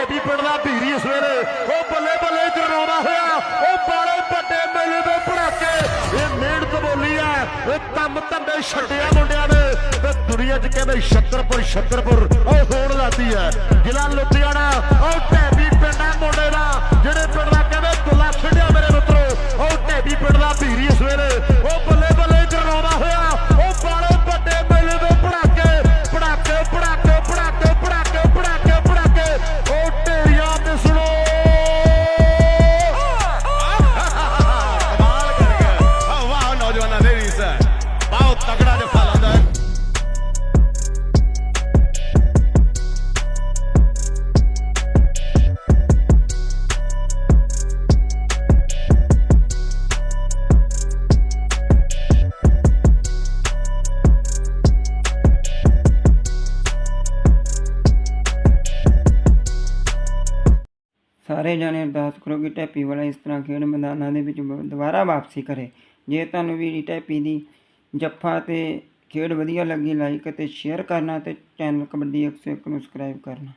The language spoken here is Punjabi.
ਢੇਬੀ ਪਿੰਡ ਦਾ ਧੀਰੀ ਸਵੇਰੇ। ਉਹ ਬੱਲੇ ਬੱਲੇ ਜਰਾਉਂਦਾ ਹੋਇਆ। ਉਹ ਬਾਲੇ ਵੱਡੇ ਮੇਲੇ ਦੇ ਭੜਾਕੇ ਇਹ ਮਿਹਨਤ ਬੋਲੀ ਹੈ ਇਹ ਕੰਮ ਧੰਦੇ ਛੱਡਿਆ ਮੁੰਡਿਆਂ ਨੇ। ਤੇ ਦੁਨੀਆ 'ਚ ਕਹਿੰਦੇ ਛੱਤਰਪੁਰ ਛੱਤਰਪੁਰ। ਉਹ ਹੋਣ ਲੱਗੀ ਹੈ ਜ਼ਿਲ੍ਹਾ ਲੁਧਿਆਣਾ। ਉਹ ਢੇਬੀ ਪਿੰਡ ਹੈ ਮੁੰਡੇ ਦਾ। ਜਿਹੜੇ ਪਿੰਡ ਦਾ ਕਹਿੰਦੇ ਦੁੱਲਾ ਖੇਡਿਆ ਮੇਰੇ ਮਿੱਤਰੋ। ਉਹ ਢੇਬੀ ਪਿੰਡ ਦਾ ਧੀਰੀ ਸਵੇਰੇ। ਸਾਰੇ ਜਾਣੇ ਅਰਦਾਸ ਕਰੋ ਕਿ ਟੈਪੀ ਵਾਲਾ ਇਸ ਤਰ੍ਹਾਂ ਖੇਡ ਮੈਦਾਨਾਂ ਦੇ ਵਿੱਚ ਦੁਬਾਰਾ ਵਾਪਸੀ ਕਰੇ। ਜੇ ਤੁਹਾਨੂੰ ਵੀ ਟੈਪੀ ਦੀ ਜੱਫਾ ਤੇ ਖੇਡ ਵਧੀਆ ਲੱਗੀ ਲਾਈਕ ਅਤੇ ਸ਼ੇਅਰ ਕਰਨਾ ਤੇ ਚੈਨਲ ਕਬੱਡੀ 101 ਨੂੰ ਸਬਸਕ੍ਰਾਈਬ ਕਰਨਾ।